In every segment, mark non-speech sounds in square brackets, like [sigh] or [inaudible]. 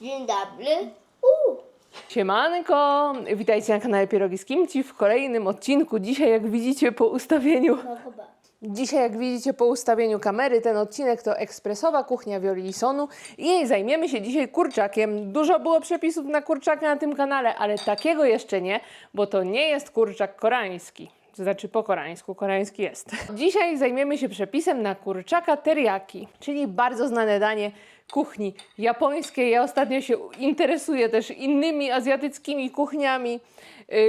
Dzień dobry. Uuu. Siemanko! Witajcie na kanale Pierogi z Kimci w kolejnym odcinku. Dzisiaj, jak widzicie po ustawieniu, No chyba. dzisiaj, jak widzicie po ustawieniu kamery, ten odcinek to ekspresowa kuchnia Violi Lisonu i zajmiemy się dzisiaj kurczakiem. Dużo było przepisów na kurczaka na tym kanale, ale takiego jeszcze nie, bo to nie jest kurczak koreański. To znaczy po koreańsku, koreański jest. Dzisiaj zajmiemy się przepisem na kurczaka teriyaki, czyli bardzo znane danie kuchni japońskiej. Ja ostatnio się interesuję też innymi azjatyckimi kuchniami,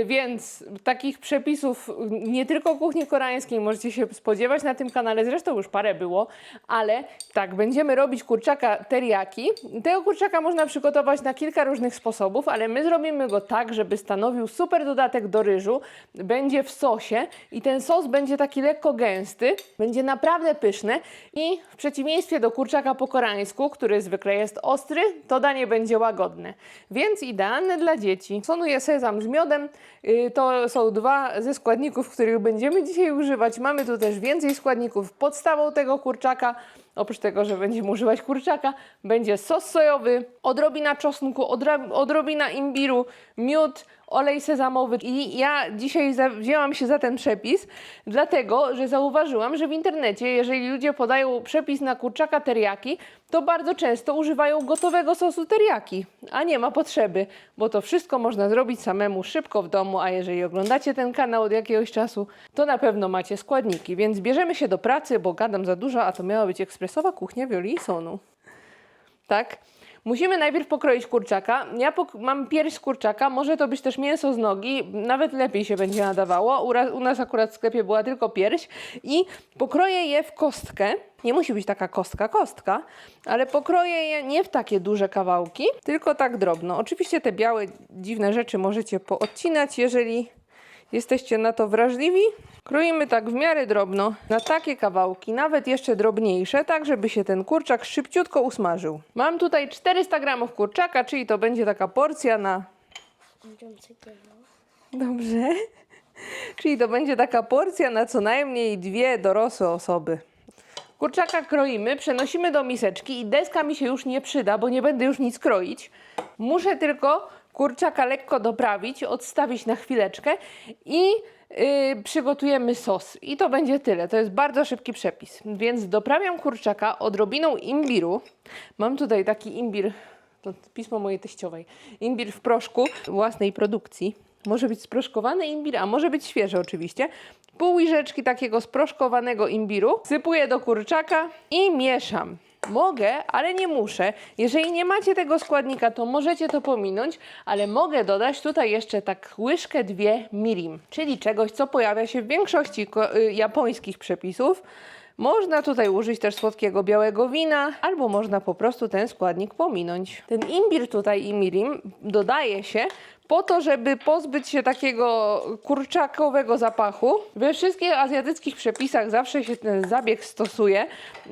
więc takich przepisów y, nie tylko kuchni koreańskiej możecie się spodziewać na tym kanale. Zresztą już parę było, ale tak, będziemy robić kurczaka teriyaki. Tego kurczaka można przygotować na kilka różnych sposobów, ale my zrobimy go tak, żeby stanowił super dodatek do ryżu. Będzie w sosie i ten sos będzie taki lekko gęsty, będzie naprawdę pyszny i w przeciwieństwie do kurczaka po koreańsku, który zwykle jest ostry, to danie będzie łagodne, więc idealne dla dzieci. Sonuję sezam z miodem, Yy, to są dwa ze składników, których będziemy dzisiaj używać. Mamy tu też więcej składników. Podstawą tego kurczaka Oprócz tego, że będziemy używać kurczaka, będzie sos sojowy, odrobina czosnku, odrobina imbiru, miód, olej sezamowy. I ja dzisiaj wzięłam się za ten przepis, dlatego, że zauważyłam, że w internecie, jeżeli ludzie podają przepis na kurczaka teriyaki, to bardzo często używają gotowego sosu teriyaki, a nie ma potrzeby, bo to wszystko można zrobić samemu szybko w domu, a jeżeli oglądacie ten kanał od jakiegoś czasu, to na pewno macie składniki, więc bierzemy się do pracy, bo gadam za dużo, a to miała być ekspresowa kuchnia Violi i Sonu. Tak? Musimy najpierw pokroić kurczaka. Ja pok- mam pierś kurczaka, może to być też mięso z nogi, nawet lepiej się będzie nadawało. U, u nas akurat w sklepie była tylko pierś i pokroję je w kostkę. Nie musi być taka kostka, kostka, ale pokroję je nie w takie duże kawałki, tylko tak drobno. Oczywiście te białe, dziwne rzeczy możecie poodcinać, jeżeli jesteście na to wrażliwi. Kroimy tak w miarę drobno, na takie kawałki, nawet jeszcze drobniejsze, tak żeby się ten kurczak szybciutko usmażył. Mam tutaj 400 gramów kurczaka, czyli to będzie taka porcja na... Dobrze. [laughs] Czyli to będzie taka porcja na co najmniej dwie dorosłe osoby. Kurczaka kroimy, przenosimy do miseczki i deska mi się już nie przyda, bo nie będę już nic kroić. Muszę tylko kurczaka lekko doprawić, odstawić na chwileczkę i yy, przygotujemy sos. I to będzie tyle. To jest bardzo szybki przepis. Więc doprawiam kurczaka odrobiną imbiru. Mam tutaj taki imbir, to pismo mojej teściowej. Imbir w proszku własnej produkcji. Może być sproszkowany imbir, a może być świeży oczywiście. Pół łyżeczki takiego sproszkowanego imbiru sypuję do kurczaka i mieszam. Mogę, ale nie muszę. Jeżeli nie macie tego składnika, to możecie to pominąć, ale mogę dodać tutaj jeszcze tak łyżkę, dwie mirim, czyli czegoś, co pojawia się w większości y, japońskich przepisów. Można tutaj użyć też słodkiego białego wina, albo można po prostu ten składnik pominąć. Ten imbir tutaj i mirim dodaje się po to, żeby pozbyć się takiego kurczakowego zapachu. We wszystkich azjatyckich przepisach zawsze się ten zabieg stosuje.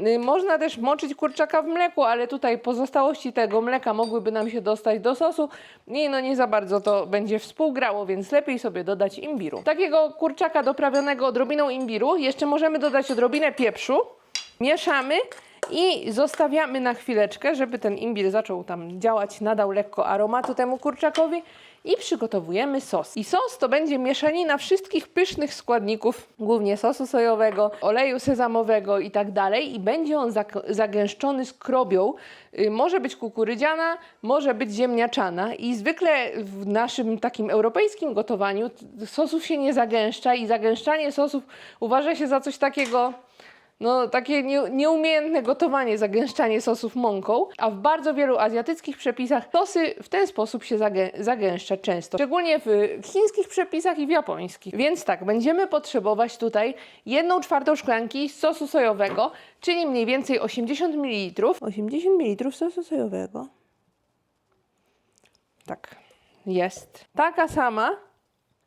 Y, Można też moczyć kurczaka w mleku, ale tutaj pozostałości tego mleka mogłyby nam się dostać do sosu i no nie za bardzo to będzie współgrało, więc lepiej sobie dodać imbiru. Takiego kurczaka doprawionego odrobiną imbiru jeszcze możemy dodać odrobinę pieprzu. Mieszamy i zostawiamy na chwileczkę, żeby ten imbir zaczął tam działać, nadał lekko aromatu temu kurczakowi i przygotowujemy sos. I sos to będzie mieszanina wszystkich pysznych składników, głównie sosu sojowego, oleju sezamowego i tak dalej i będzie on zagęszczony skrobią. Y, może być kukurydziana, może być ziemniaczana i zwykle w naszym takim europejskim gotowaniu sosów się nie zagęszcza i zagęszczanie sosów uważa się za coś takiego no, takie nie, nieumiejętne gotowanie, zagęszczanie sosów mąką, a w bardzo wielu azjatyckich przepisach sosy w ten sposób się zagę, zagęszcza często, szczególnie w chińskich przepisach i w japońskich. Więc tak, będziemy potrzebować tutaj 1 czwartą szklanki sosu sojowego, czyli mniej więcej 80 ml. 80 ml sosu sojowego. Tak, jest. Taka sama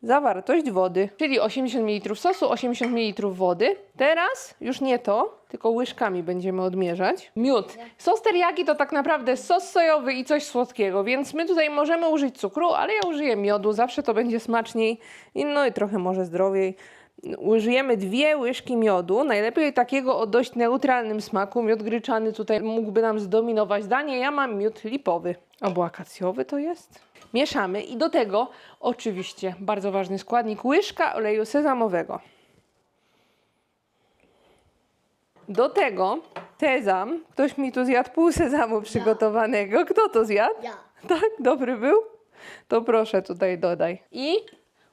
zawartość wody, czyli 80 ml sosu, 80 ml wody. Teraz już nie to, tylko łyżkami będziemy odmierzać. Miód. Sos teriyaki to tak naprawdę sos sojowy i coś słodkiego, więc my tutaj możemy użyć cukru, ale ja użyję miodu, zawsze to będzie smaczniej no i trochę może zdrowiej. Użyjemy dwie łyżki miodu, najlepiej takiego o dość neutralnym smaku. Miód gryczany tutaj mógłby nam zdominować danie. Ja mam miód lipowy. Albo akacjowy to jest. Mieszamy i do tego oczywiście bardzo ważny składnik łyżka oleju sezamowego. Do tego sezam. Ktoś mi tu zjadł pół sezamu przygotowanego. Kto to zjadł? Ja. Tak, dobry był? To proszę tutaj dodaj. I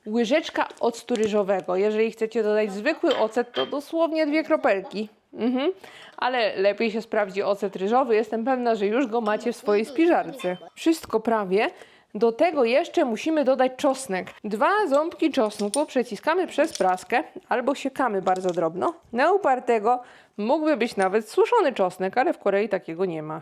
łyżeczka octu ryżowego. Jeżeli chcecie dodać zwykły ocet, to dosłownie dwie kropelki. Mhm. Ale lepiej się sprawdzi ocet ryżowy. Jestem pewna, że już go macie w swojej spiżarce. Wszystko prawie. Do tego jeszcze musimy dodać czosnek. Dwa ząbki czosnku przeciskamy przez praskę albo siekamy bardzo drobno. Na upartego mógłby być nawet suszony czosnek, ale w Korei takiego nie ma.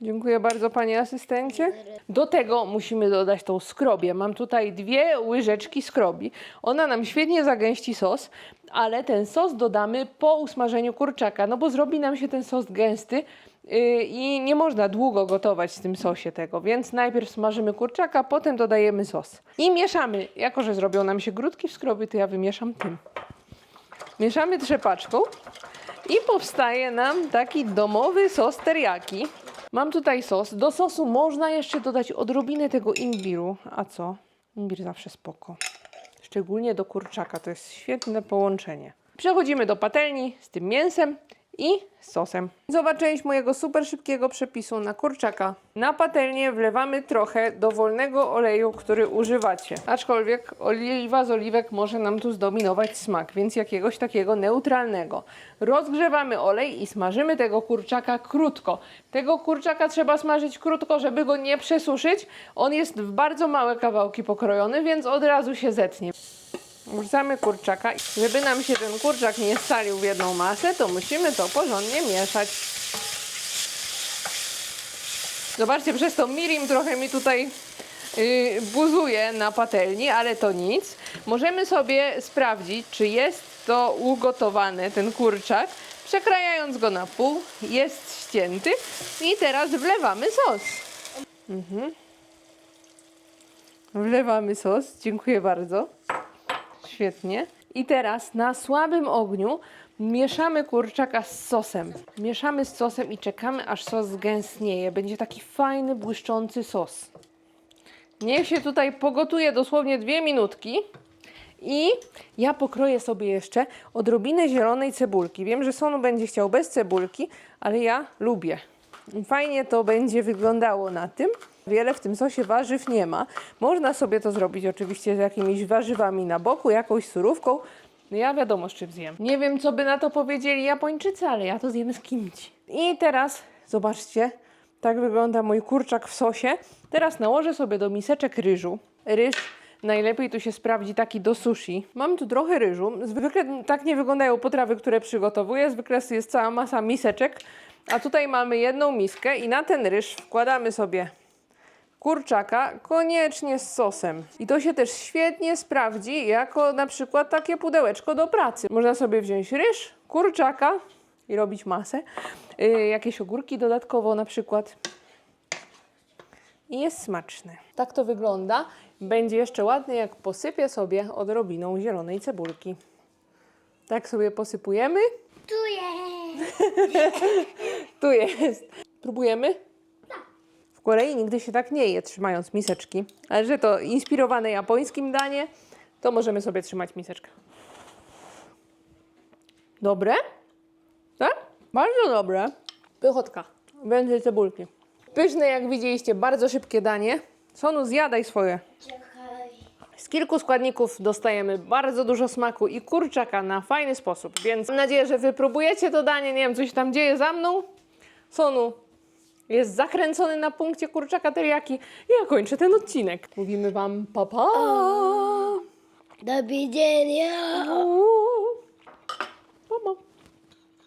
Dziękuję bardzo panie asystencie. Do tego musimy dodać tą skrobię. Mam tutaj dwie łyżeczki skrobi. Ona nam świetnie zagęści sos, ale ten sos dodamy po usmażeniu kurczaka, no bo zrobi nam się ten sos gęsty yy, i nie można długo gotować w tym sosie tego, więc najpierw smażymy kurczaka, potem dodajemy sos. I mieszamy. Jako, że zrobią nam się grudki w skrobi, to ja wymieszam tym. Mieszamy trzepaczką i powstaje nam taki domowy sos teriyaki. Mam tutaj sos. Do sosu można jeszcze dodać odrobinę tego imbiru. A co? Imbir zawsze spoko. Szczególnie do kurczaka. To jest świetne połączenie. Przechodzimy do patelni z tym mięsem i sosem. Zobacz część mojego super szybkiego przepisu na kurczaka. Na patelnię wlewamy trochę dowolnego oleju, który używacie. Aczkolwiek oliwa z oliwek może nam tu zdominować smak, więc jakiegoś takiego neutralnego. Rozgrzewamy olej i smażymy tego kurczaka krótko. Tego kurczaka trzeba smażyć krótko, żeby go nie przesuszyć. On jest w bardzo małe kawałki pokrojony, więc od razu się zetnie. Wrzucamy kurczaka. Żeby nam się ten kurczak nie scalił w jedną masę, to musimy to porządnie mieszać. Zobaczcie, przez to mirim trochę mi tutaj yy, buzuje na patelni, ale to nic. Możemy sobie sprawdzić, czy jest to ugotowany, ten kurczak, przekrajając go na pół. Jest ścięty i teraz wlewamy sos. Wlewamy sos. Dziękuję bardzo. Świetnie. I teraz na słabym ogniu mieszamy kurczaka z sosem. Mieszamy z sosem i czekamy, aż sos zgęstnieje. Będzie taki fajny, błyszczący sos. Niech się tutaj pogotuje dosłownie dwie minutki. I ja pokroję sobie jeszcze odrobinę zielonej cebulki. Wiem, że Sonu będzie chciał bez cebulki, ale ja lubię. Fajnie to będzie wyglądało na tym. Wiele w tym sosie warzyw nie ma. Można sobie to zrobić oczywiście z jakimiś warzywami na boku, jakąś surówką. No ja wiadomo z czym zjem. Nie wiem, co by na to powiedzieli Japończycy, ale ja to zjem z kimchi. I teraz zobaczcie, tak wygląda mój kurczak w sosie. Teraz nałożę sobie do miseczek ryżu. Ryż najlepiej tu się sprawdzi taki do sushi. Mam tu trochę ryżu. Zwykle tak nie wyglądają potrawy, które przygotowuję. Zwykle jest cała masa miseczek. A tutaj mamy jedną miskę i na ten ryż wkładamy sobie kurczaka, koniecznie z sosem. I to się też świetnie sprawdzi jako na przykład takie pudełeczko do pracy. Można sobie wziąć ryż, kurczaka i robić masę. Yy, jakieś ogórki dodatkowo na przykład. I jest smaczne. Tak to wygląda. Będzie jeszcze ładnie, jak posypię sobie odrobiną zielonej cebulki. Tak sobie posypujemy. Tu jest. [laughs] Tu jest. Próbujemy? W Korei nigdy się tak nie je, trzymając miseczki. Ale że to inspirowane japońskim danie, to możemy sobie trzymać miseczkę. Dobre? Tak? Bardzo dobre. Pychotka. Więcej cebulki. Pyszne, jak widzieliście, bardzo szybkie danie. Sonu, zjadaj swoje. Z kilku składników dostajemy bardzo dużo smaku i kurczaka na fajny sposób, więc mam nadzieję, że wypróbujecie to danie. Nie wiem, co się tam dzieje za mną. Sonu jest zakręcony na punkcie kurczaka teriyaki. Ja kończę ten odcinek. Mówimy wam pa pa. Do widzenia. Uuu.